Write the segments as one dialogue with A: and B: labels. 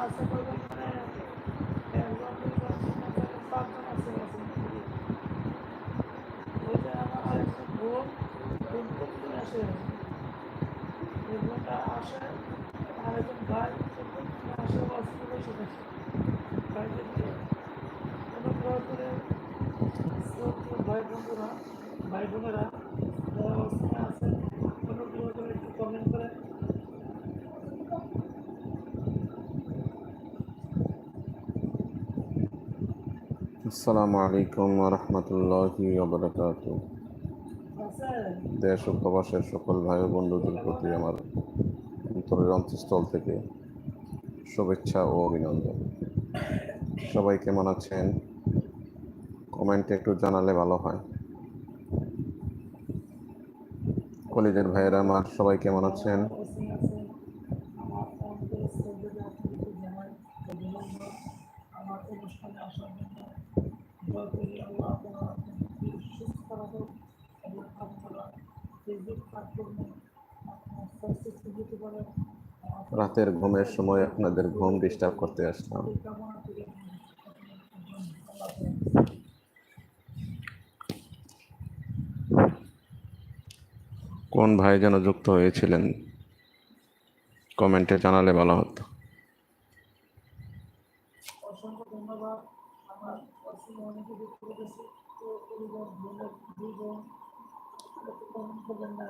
A: আছে কয়জন মানে একজন দুইজন তিনজন চারজন পাঁচজন আছে আছে ওই যে আমার আরেকজন বোন বোন প্রতিদিন আসে এই বোনটা আসে আরেকজন ভাই সে প্রতিদিন আসে অস্ত্র বসে থাকে ভাইকে দিয়ে অনুগ্রহ করে শ্রদ্ধেয় ভাই বন্ধুরা ভাই বোনেরা যারা অস্ত্রে আছেন অনুগ্রহ করে একটু কমেন্ট করেন
B: আসসালামু আলাইকুম রহমতুল্লাহি ওবরাকাত দেশ ও প্রবাসের সকল ভাই বন্ধুদের প্রতি আমার অন্তরের অন্তঃস্থল থেকে শুভেচ্ছা ও অভিনন্দন। সবাই কেমন আছেন? কমেন্টে একটু জানালে ভালো হয়। কলেজের ভাইয়েরা আমার সবাই কেমন আছেন
A: অসীম আছে আমার অন্তর শ্রদ্ধা আপনাদেরকে জানাই অভিনন্দন আমার অনুষ্ঠানে আসার জন্য দোয়া করি আল্লাহ আপনারা আপনাদেরকে সুস্থ রাখুন এবং আপনারা ফেসবুক প্ল্যাটফর্মে আপনার সাকসেসফুল হতে পারেন
B: রাতের ঘুমের সময় আপনাদের ঘুম ডিস্টার্ব করতে আসলাম। কোন ভাই যেন যুক্ত হয়েছিলেন, কমেন্টে জানালে ভালো হতো
A: অসংখ্য ধন্যবাদ আমার অসীম অনেকে দেখতে পেরেছি তো পরিবার বোনের দুই বোন একটু কমেন্ট করবেন না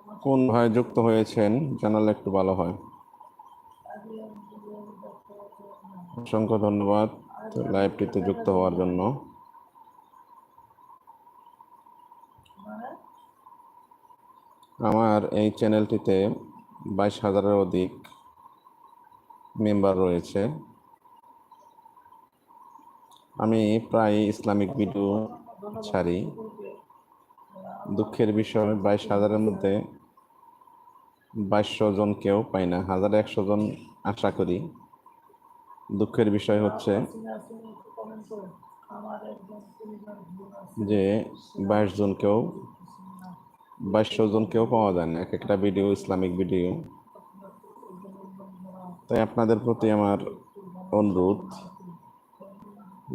A: আমার
B: কোন ভাই যুক্ত হয়েছেন, জানালে একটু ভালো হয়। অসংখ্য ধন্যবাদ লাইভটিতে যুক্ত হওয়ার জন্য। আমার এই চ্যানেলটিতে বাইশ হাজারের অধিক মেম্বার রয়েছে। আমি প্রায় ইসলামিক ভিডিও ছাড়ি। দুঃখের বিষয়, বাইশ হাজারের মধ্যে বাইশশো জন কেউ পাই না, হাজার একশো জন আশা করি। দুঃখের বিষয় হচ্ছে যে বাইশ জন কেউ বাইশশো জন কেউ পাওয়া যায় না এক একটা ভিডিও, ইসলামিক ভিডিও। তাই আপনাদের প্রতি আমার অনুরোধ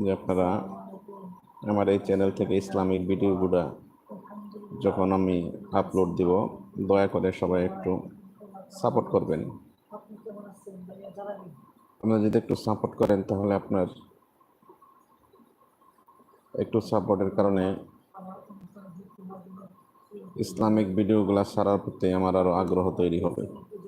B: যে আপনারা আমার এই চ্যানেল থেকে ইসলামিক ভিডিওগুলো যখন আমি আপলোড দিব দয়া করে সবাই একটু সাপোর্ট করবেন। আপনারা যদি একটু সাপোর্ট করেন তাহলে আপনার একটু সাপোর্টের কারণে ইসলামিক ভিডিওগুলো সারার প্রতি আমার আরও আগ্রহ তৈরি হবে।
A: একটু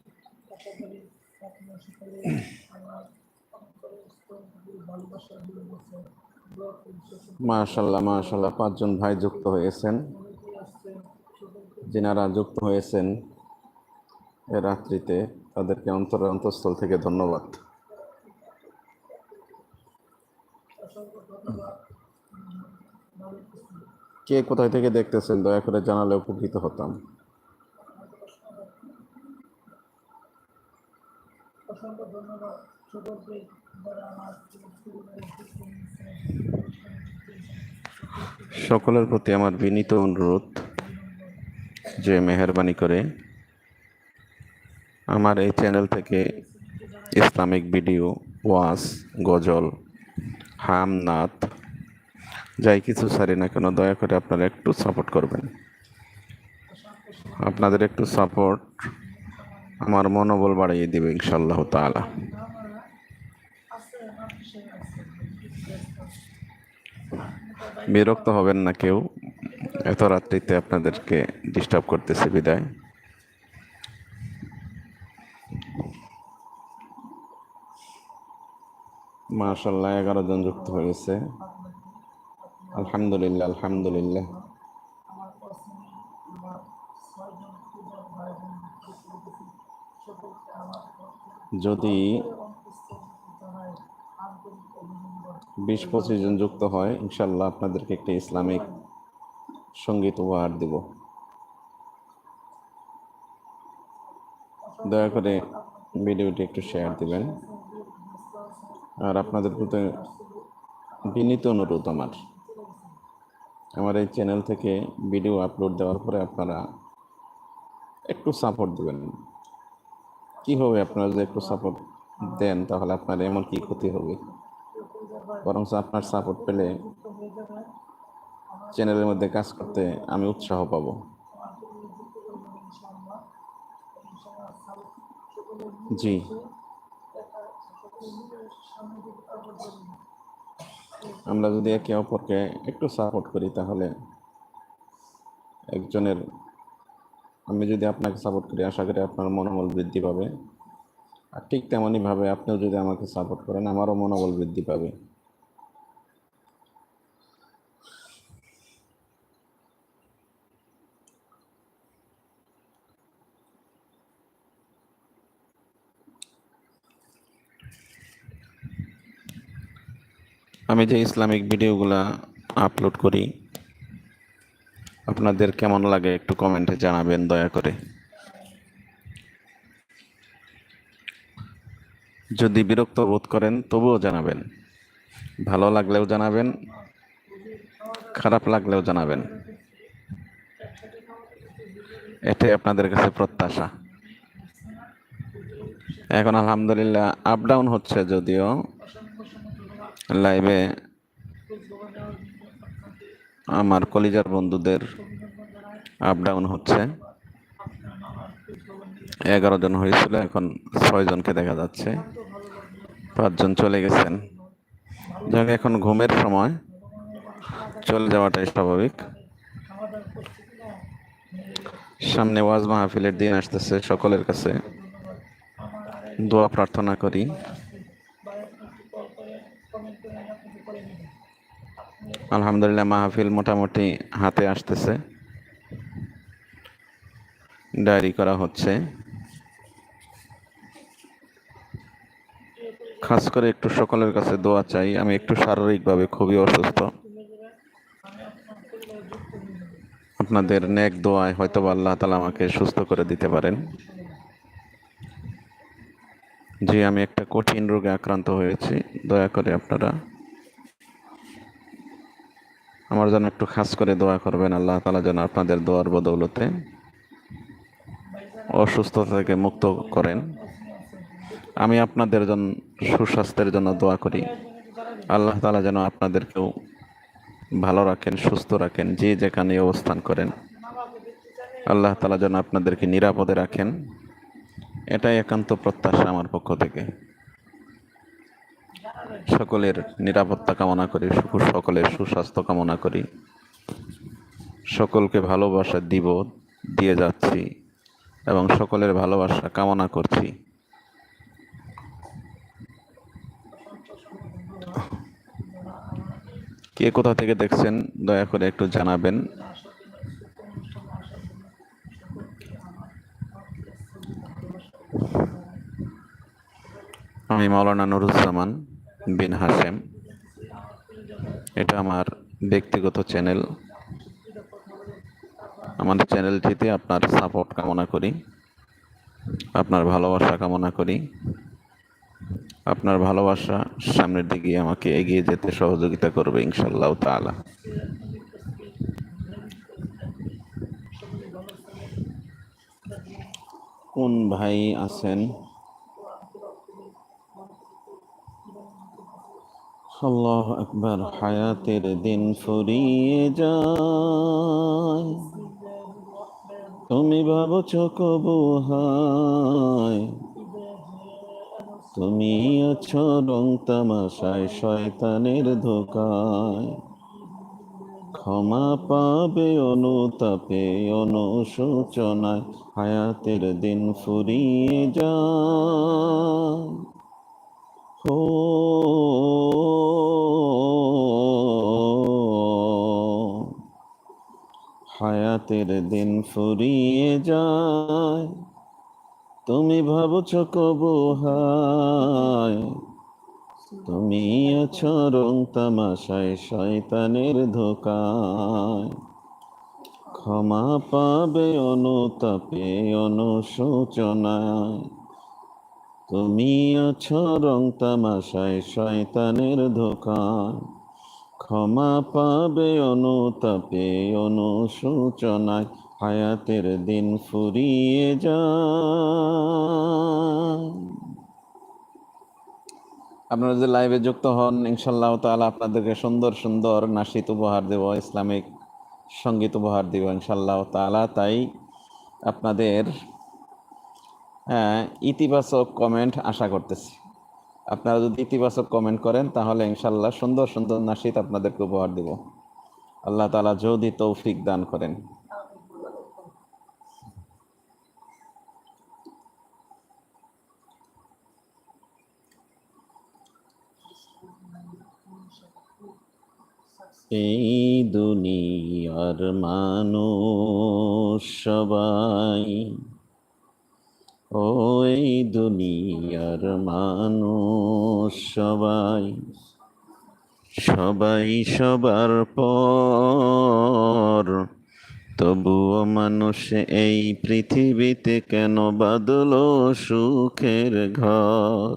A: জানাবেন আশা করি আপনার সকলে আমার অন্তরের স্তর থেকে ভালোবাসা দিয়ে বসে দোয়া করি শেষে
B: মাশাল্লাহ মাশাল্লাহ, পাঁচজন ভাই যুক্ত হয়েছেন। যিনারা যুক্ত হয়েছেন এ রাত্রিতে, তাদেরকে অন্তর অন্তঃস্থল থেকে ধন্যবাদ। কে কোথায় থেকে দেখতেছেন? দয়া করে জানালে উপকৃত হতাম।
A: অসংখ্য ধন্যবাদ।
B: সকলের প্রতি আমার বিনীত অনুরোধ যে মেহরবানি করে আমার এই চ্যানেল থেকে ইসলামিক ভিডিও, ওয়াজ, গজল, হাম নাথ যাই কিছু ছাড়ি না কেন, দয়া করে আপনারা একটু সাপোর্ট করবেন। আপনাদের একটু সাপোর্ট আমার মনোবল বাড়িয়ে দিবে ইনশাল্লাহ তাআলা
A: আছে আমার বিষয় আছে
B: বিরক্ত হবেন না কেউ। এত রাত্রিতে আপনাদেরকে ডিস্টার্ব করতেছে বিদায়। মাশাল্লাহ এগারো জন যুক্ত হয়েছে। আলহামদুলিল্লাহ আলহামদুলিল্লাহ।
A: আমার পছন্দ আমার ছয়জন পূজার ভাই বোন দেখতে পেয়েছি সকলকে আমার পক্ষ
B: যদি
A: থেকে অন্তঃস্থল থেকে জানাই আন্তরিক অভিনন্দন
B: বিশ পঁচিশ জন যুক্ত হয় ইনশাল্লাহ আপনাদেরকে একটি ইসলামিক সংগীত উপহার দিব। দয়া করে ভিডিওটি একটু শেয়ার দিবেন। আর আপনাদের প্রতি বিনীত অনুরোধ আমার। আমার এই চ্যানেল থেকে ভিডিও আপলোড দেওয়ার পরে আপনারা একটু সাপোর্ট দেবেন। কীভাবে আপনারা যদি একটু সাপোর্ট দেন, তাহলে আপনার এমন কি ক্ষতি হবে? বরং আপনার সাপোর্ট পেলে চ্যানেলের মধ্যে কাজ করতে আমি উৎসাহ পাব। জি। আমরা যদি একে অপরকে একটু সাপোর্ট করি তাহলে একজনের, আমি যদি আপনাকে সাপোর্ট করি, আশা করি আপনার মনোবল বৃদ্ধি পাবে। আর ঠিক তেমনইভাবে আপনিও যদি আমাকে সাপোর্ট করেন, আমারও মনোবল বৃদ্ধি পাবে। আমি যে ইসলামিক ভিডিওগুলো আপলোড করি, আপনাদের কেমন লাগে একটু কমেন্টে জানাবেন, দয়া করে। যদি বিরক্ত বোধ করেন, তবুও জানাবেন। ভালো লাগলেও জানাবেন, খারাপ লাগলেও জানাবেন। এটাই আপনাদের কাছে প্রত্যাশা। এখন আলহামদুলিল্লাহ আপ ডাউন হচ্ছে যদিও। লাইভে আমার কলিজার বন্ধুদের আপ ডাউন হচ্ছে। এগারো জন হয়েছিল, এখন ছয় জনকে দেখা যাচ্ছে। পাঁচজন চলে গেছেন। যাক, এখন ঘুমের সময়। চলে যাওয়াটাই স্বাভাবিক। সামনে ওয়াজ মাহফিলের দিন আসতেছে সকলের কাছে। দোয়া প্রার্থনা করি। আলহামদুলিল্লাহ মাহফিল মোটামুটি হাতে আসতেছে। ডায়েরি করা হচ্ছে। খাস করে একটু সকলের কাছে দোয়া চাই। আমি একটু শারীরিকভাবে খুবই অসুস্থ। আপনাদের নেক দোয়ায় হয়তো আল্লাহ তালা আমাকে সুস্থ করে দিতে পারেন। জি, আমি একটা কঠিন রোগে আক্রান্ত হয়েছি। দয়া করে আপনারা আমার জন্য একটু খাস করে দোয়া করবেন, আল্লাহ তালা যেন আপনাদের দোয়ার বদৌলতে অসুস্থতা থেকে মুক্ত করেন। আমি আপনাদের জন্য সুস্বাস্থ্যের জন্য দোয়া করি। আল্লাহ তালা যেন আপনাদেরকেও ভালো রাখেন, সুস্থ রাখেন, যে যেখানে অবস্থান করেন। আল্লাহ তালা যেন আপনাদেরকে নিরাপদে রাখেন। এটাই একান্ত প্রত্যাশা আমার পক্ষ থেকে। সকলের নিরাপত্তা কামনা করি সকলের সুস্বাস্থ্য কামনা করি। সকলকে ভালোবাসা দিব, দিয়ে যাচ্ছি এবং সকলের ভালোবাসা কামনা করছি। কে কোথা থেকে দেখছেন, দয়া করে একটু জানাবেন। আমি মাওলানা নুরুজ্জামান। বিন হাসেম এটা আমার ব্যক্তিগত চ্যানেল। আমাদের চ্যানেলটিতে আপনার সাপোর্ট কামনা করি, আপনার ভালোবাসা কামনা করি, আপনার ভালোবাসা সামনের দিকে আমাকে এগিয়ে যেতে সহযোগিতা করবে ইনশাল্লাহ তাআলা। কোন ভাই আছেন? আল্লাহ আকবার। হায়াতের দিন ফুরিয়ে যায়। তুমি ভাবছ কবু হায়। তুমি আছো রং তামাশায় শয়তানের ধোকায়। ক্ষমা পাবে অনুতাপে অনুশোচনায়। হায়াতের দিন ফুরিয়ে যায়। হায়াতের দিন ফুরিয়ে যায়, তুমি ভাবছ কবু হায়, তুমি আছো রং তামাশায় শয়তানের ধোকায়। ক্ষমা পাবে অনুতাপে অনুশোচনায় তুমি আছো রং তামাশায় শয়তানের ধোকায় ক্ষমা পাবে অনুতাপে অনুশোচনায়, হায়াতের দিন ফুরিয়ে যায়। আপনারা যে লাইভে যুক্ত হন ইনশাল্লাহ তাআলা আপনাদেরকে সুন্দর সুন্দর নাসিত উপহার দেব, ইসলামিক সংগীত উপহার দেব ইনশাল্লাহ তাআলা। তাই আপনাদের ইতিবাচক কমেন্ট আশা করতেছি। আপনারা যদি ইতিবাচক কমেন্ট করেন, তাহলে ইনশাল্লাহ সুন্দর সুন্দর নাসিত আপনাদেরকে উপহার দেব। আল্লাহ তালা যদি তৌফিক দান করেন। এই দুনিয়ার মানুষ সবাই ও এই দুনিয়ার মানুষ সবাই সবাই সবার পর। তবুও মানুষ এই পৃথিবীতে কেন বাদল সুখের ঘর?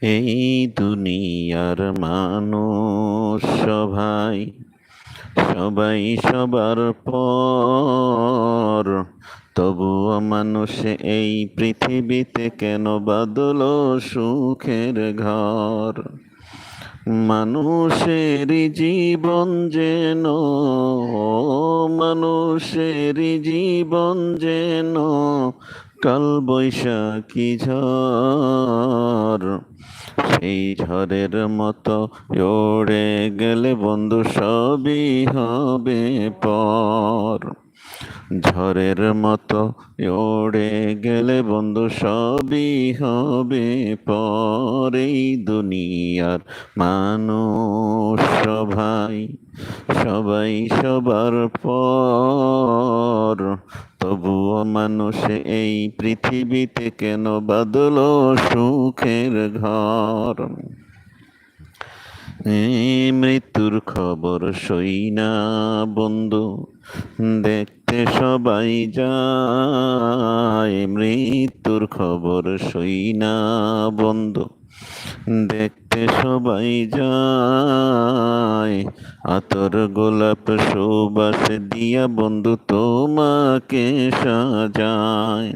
B: এই দুনিয়ার মানুষ সবাই সবাই সবার পর। তবুও মানুষ এই পৃথিবীতে কেন বাদল সুখের ঘর? মানুষের জীবন যেন মানুষের জীবন যেন কাল বৈশাখী ঝড়। সেই ঝড়ের মতো ওড়ে গেলে বন্ধু সবই হবে পর। ঝড়ের মতো ওড়ে গেলে বন্ধু সবই হবে পর দুনিয়ার মানুষ সবাই সবাই সবার পর। তবুও মানুষ এই পৃথিবীতে কেন বাদল সুখের ঘর? মৃত্যুর খবর সই না, বন্ধু। দেখতে সবাই যায়, মৃত্যুর খবর সই না, বন্ধু। দেখতে সবাই যায়, আতর গোলাপ সুবাস দিয়া বন্ধু তোমাকে সাজায়।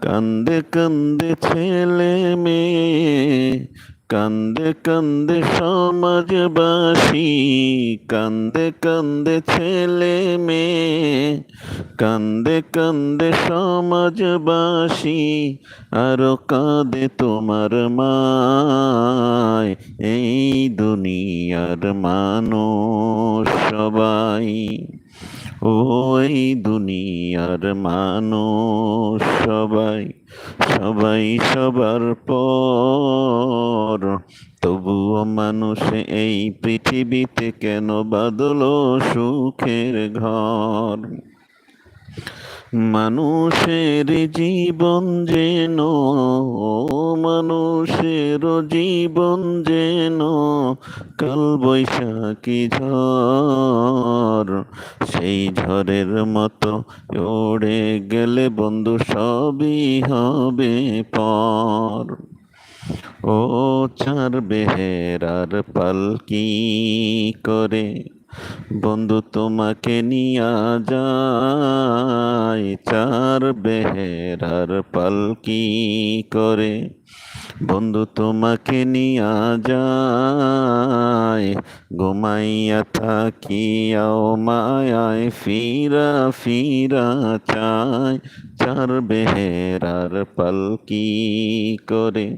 B: কান্দে কান্দে ছেলে মেয়ে কান্দে কান্দে সমাজবাসী, কান্দে কান্দে ছেলে মেয়ে, কান্দে কান্দে সমাজবাসী, আরও কাঁদে তোমার মায়। এই দুনিয়ার মানুষ সবাই। ওই দুনিয়ার মানুষ সবাই সবাই সবার পর। তবুও মানুষ এই পৃথিবীতে কেন বাদল সুখের ঘর? মানুষের জীবন যেন, মানুষের জীবন যেন কাল বৈশাখী ঝড়। সেই ঝড়ের মতো ওড়ে গেলে বন্ধু সবই হবে পর। ও চার বেহেরার পালকি করে? বন্ধু তোমাকে নিয়া যায় চার বেহেরার পালকি করে। বন্ধু তোমাকে নিয়া যায়, ঘুমাইয়া থাকিয়াও মায়ায় ফিরা ফিরা চায়। চার বেহেরার পালকি করে?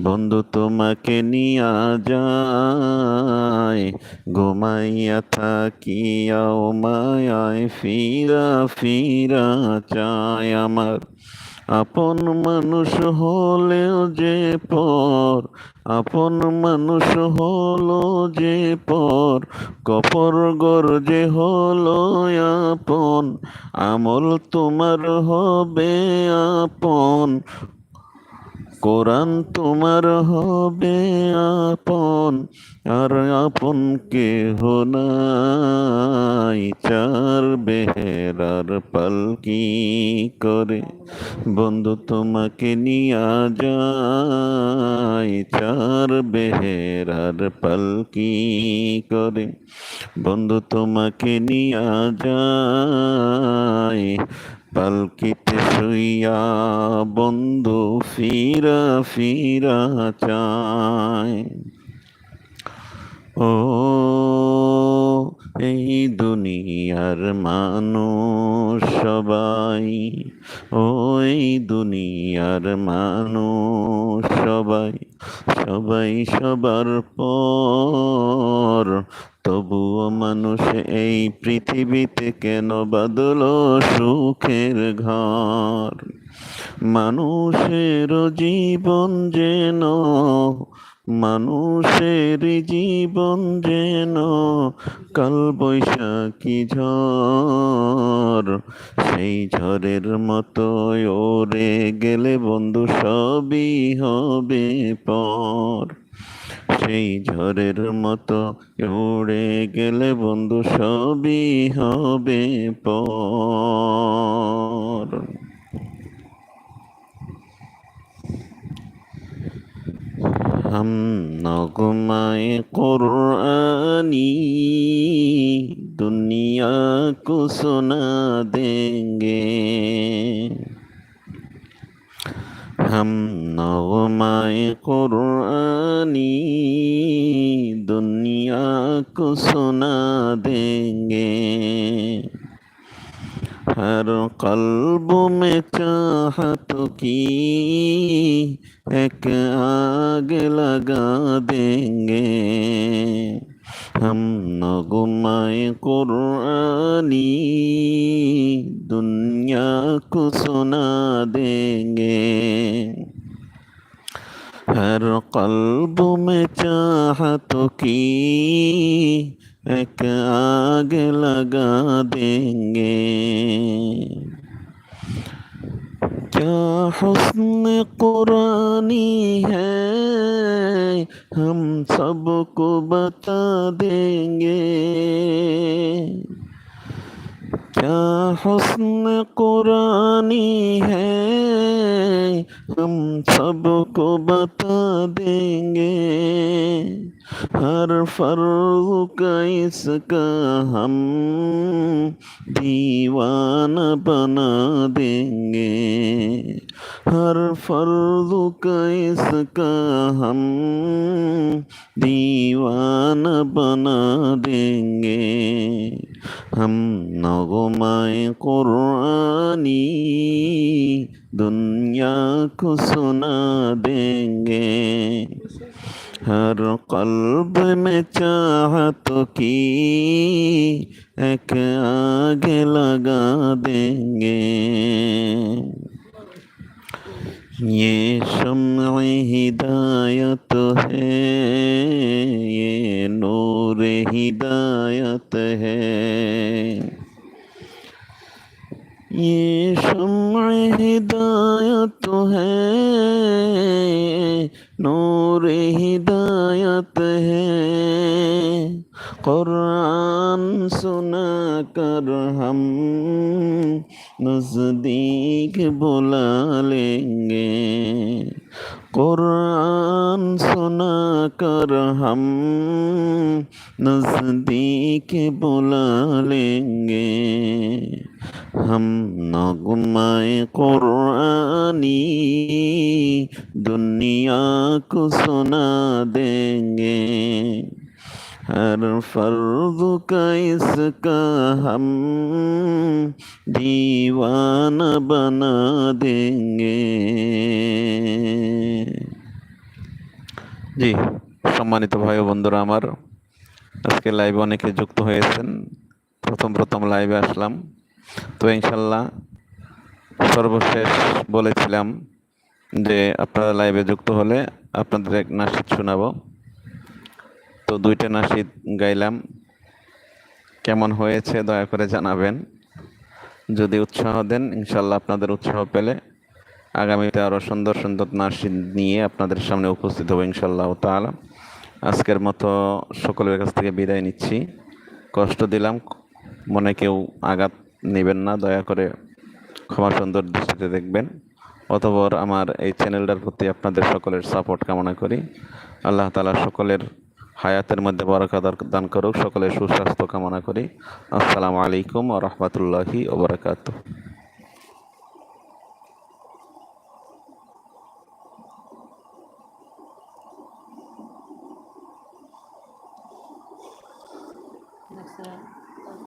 B: বন্ধু তোমাকে নিয়া যায়, ঘুমাইয়া থাকিয়াও মায়ায় ফিরা ফিরা চায় আমার। আপন মানুষ হলেও যে পর, আপন মানুষ হলো যে পর, কপর গর্জে হলো আপন, আমল তোমার হবে আপন কোরআন তোমার হবে আপন, আর আপন কেহ নাই। চার বেহেরার পালকি করে? বন্ধু তোমাকে নিয়া যায়। চার বেহেরার পালকি করে? বন্ধু তোমাকে নিয়া যায়। পালকিতে শুইয়া বন্ধু ফিরা ফিরা চায়। ও, এই দুনিয়ার মানুষ সবাই, ও, এই দুনিয়ার মানুষ সবাই সবাই সবার পর তবুও মানুষ এই পৃথিবীতে কেন বাদল সুখের ঘর? মানুষের জীবন যেন, মানুষের জীবন যেন কাল বৈশাখী ঝড়। সেই ঝড়ের মতো ওরে গেলে বন্ধু সবই হবে পর। সেই ঝড়ের মতো উড়ে গেলে বন্ধু সবই হবে প হাম নগমায় করি দুনিয়া কো সোনা দেঙ্গে। हम नगमाए कुरानी दुनिया को सुना देंगे हर कल्ब में चाहत की एक आग लगा देंगे নগুমায় কুরআনি, দুনিয়া কো সুনা দেঙ্গে। হর কলব মে চাহত কি, এক আগ লগা দেঙ্গে। क्या हुस्न कुरानी है? हम सबको बता देंगे। क्या हुस्न कुरानी है? हम सबको बता देंगे। हर फर्ज का इसका हम दीवाना बना देंगे हर फर्ज का इसका हम दीवाना बना देंगे हम नगमाए कुरानी दुनिया को सुना देंगे हर कल्ब में चाहत की एक आगे लगा देंगे ये शम्र हिदायत है ये नूर हिदायत है ये शम्र हिदायत है نور ہدایت ہے قرآن سنا کر ہم نزدیک بلا لیں گے قرآن سنا کر ہم نزدیک بلا لیں گے हम नगमाए कुरानी दुनिया को सुना देंगे हर फर्ज का इसका हम दीवाना बना देंगे জি সম্মানিত ভাই ও বন্ধুরা আমার আজকে লাইভে অনেকে যুক্ত হয়েছেন প্রথম প্রথম লাইভে আসলাম তো ইনশাল্লাহ সর্বশেষ বলেছিলাম যে আপনারা লাইভে যুক্ত হলে আপনাদের এক নাসিদ শোনাবো। তো দুইটা নাসিদ গাইলাম। কেমন হয়েছে দয়া করে জানাবেন। যদি উৎসাহ দেন, ইনশাল্লাহ আপনাদের উৎসাহ পেলে আগামীতে আরও সুন্দর সুন্দর নাসিদ নিয়ে আপনাদের সামনে উপস্থিত হব ইনশাল্লাহ তাআলা। আজকের মতো সকলের কাছ থেকে বিদায় নিচ্ছি। কষ্ট দিলাম, মনে কেউ আঘাত নেবেন না, দয়া করে ক্ষমা সুন্দর দৃষ্টিতে দেখবেন। অতপর আমার এই চ্যানেলটার প্রতি আপনাদের সকলের সাপোর্ট কামনা করি। আল্লাহ তালা সকলের হায়াতের মধ্যে বরকত দান করুক, সকলের সুস্বাস্থ্য কামনা করি। আসসালামু আলাইকুম রহমতুল্লাহি ওবরাকাত